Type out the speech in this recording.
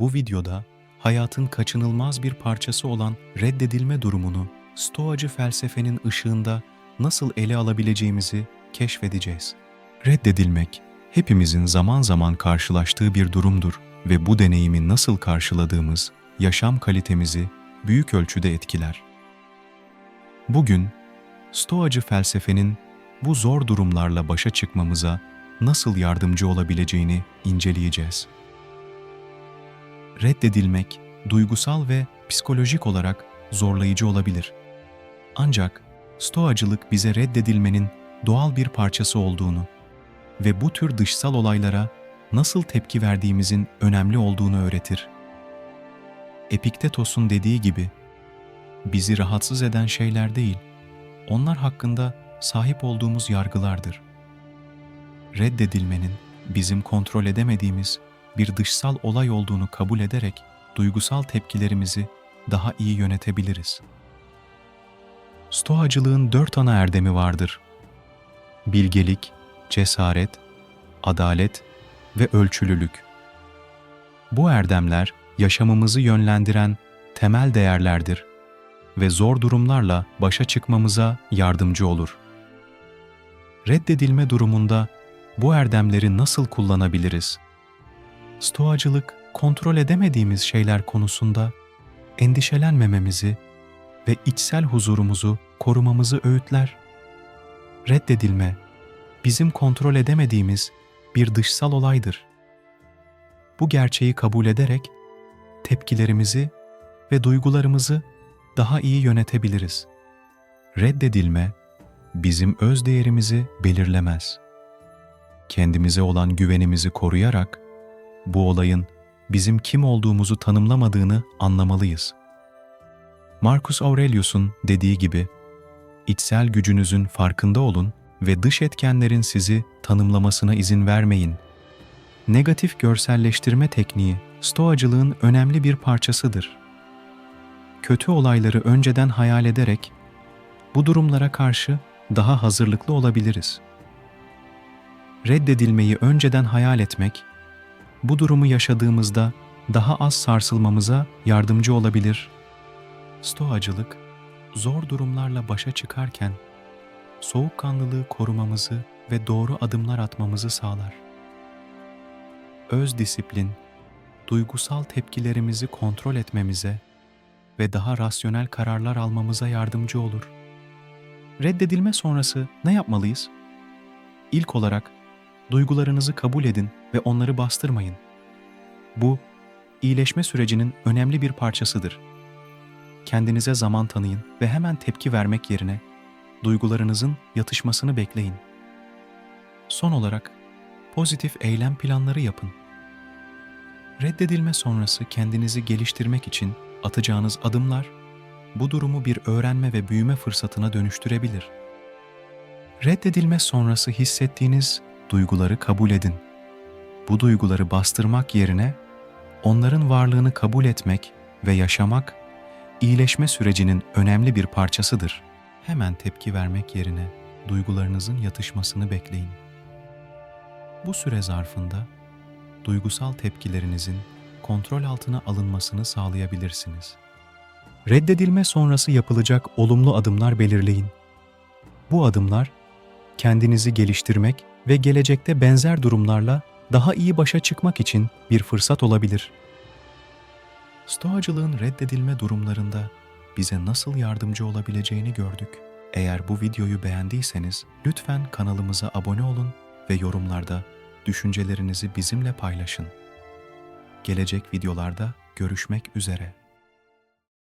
Bu videoda hayatın kaçınılmaz bir parçası olan reddedilme durumunu Stoacı felsefenin ışığında nasıl ele alabileceğimizi keşfedeceğiz. Reddedilmek hepimizin zaman zaman karşılaştığı bir durumdur ve bu deneyimi nasıl karşıladığımız yaşam kalitemizi büyük ölçüde etkiler. Bugün Stoacı felsefenin bu zor durumlarla başa çıkmamıza nasıl yardımcı olabileceğini inceleyeceğiz. Reddedilmek duygusal ve psikolojik olarak zorlayıcı olabilir. Ancak Stoacılık bize reddedilmenin doğal bir parçası olduğunu ve bu tür dışsal olaylara nasıl tepki verdiğimizin önemli olduğunu öğretir. Epiktetos'un dediği gibi, bizi rahatsız eden şeyler değil, onlar hakkında sahip olduğumuz yargılardır. Reddedilmenin bizim kontrol edemediğimiz bir dışsal olay olduğunu kabul ederek duygusal tepkilerimizi daha iyi yönetebiliriz. Stoacılığın dört ana erdemi vardır. Bilgelik, cesaret, adalet ve ölçülülük. Bu erdemler yaşamımızı yönlendiren temel değerlerdir ve zor durumlarla başa çıkmamıza yardımcı olur. Reddedilme durumunda bu erdemleri nasıl kullanabiliriz? Stoacılık, kontrol edemediğimiz şeyler konusunda endişelenmememizi ve içsel huzurumuzu korumamızı öğütler. Reddedilme, bizim kontrol edemediğimiz bir dışsal olaydır. Bu gerçeği kabul ederek tepkilerimizi ve duygularımızı daha iyi yönetebiliriz. Reddedilme bizim öz değerimizi belirlemez. Kendimize olan güvenimizi koruyarak bu olayın bizim kim olduğumuzu tanımlamadığını anlamalıyız. Marcus Aurelius'un dediği gibi, içsel gücünüzün farkında olun ve dış etkenlerin sizi tanımlamasına izin vermeyin. Negatif görselleştirme tekniği, stoacılığın önemli bir parçasıdır. Kötü olayları önceden hayal ederek, bu durumlara karşı daha hazırlıklı olabiliriz. Reddedilmeyi önceden hayal etmek, bu durumu yaşadığımızda daha az sarsılmamıza yardımcı olabilir. Stoacılık, zor durumlarla başa çıkarken soğukkanlılığı korumamızı ve doğru adımlar atmamızı sağlar. Öz disiplin, duygusal tepkilerimizi kontrol etmemize ve daha rasyonel kararlar almamıza yardımcı olur. Reddedilme sonrası ne yapmalıyız? İlk olarak duygularınızı kabul edin ve onları bastırmayın. Bu, iyileşme sürecinin önemli bir parçasıdır. Kendinize zaman tanıyın ve hemen tepki vermek yerine duygularınızın yatışmasını bekleyin. Son olarak pozitif eylem planları yapın. Reddedilme sonrası kendinizi geliştirmek için atacağınız adımlar bu durumu bir öğrenme ve büyüme fırsatına dönüştürebilir. Reddedilme sonrası hissettiğiniz duyguları kabul edin. Bu duyguları bastırmak yerine onların varlığını kabul etmek ve yaşamak iyileşme sürecinin önemli bir parçasıdır. Hemen tepki vermek yerine duygularınızın yatışmasını bekleyin. Bu süre zarfında duygusal tepkilerinizin kontrol altına alınmasını sağlayabilirsiniz. Reddedilme sonrası yapılacak olumlu adımlar belirleyin. Bu adımlar kendinizi geliştirmek ve gelecekte benzer durumlarla daha iyi başa çıkmak için bir fırsat olabilir. Stoacılığın reddedilme durumlarında bize nasıl yardımcı olabileceğini gördük. Eğer bu videoyu beğendiyseniz lütfen kanalımıza abone olun ve yorumlarda düşüncelerinizi bizimle paylaşın. Gelecek videolarda görüşmek üzere.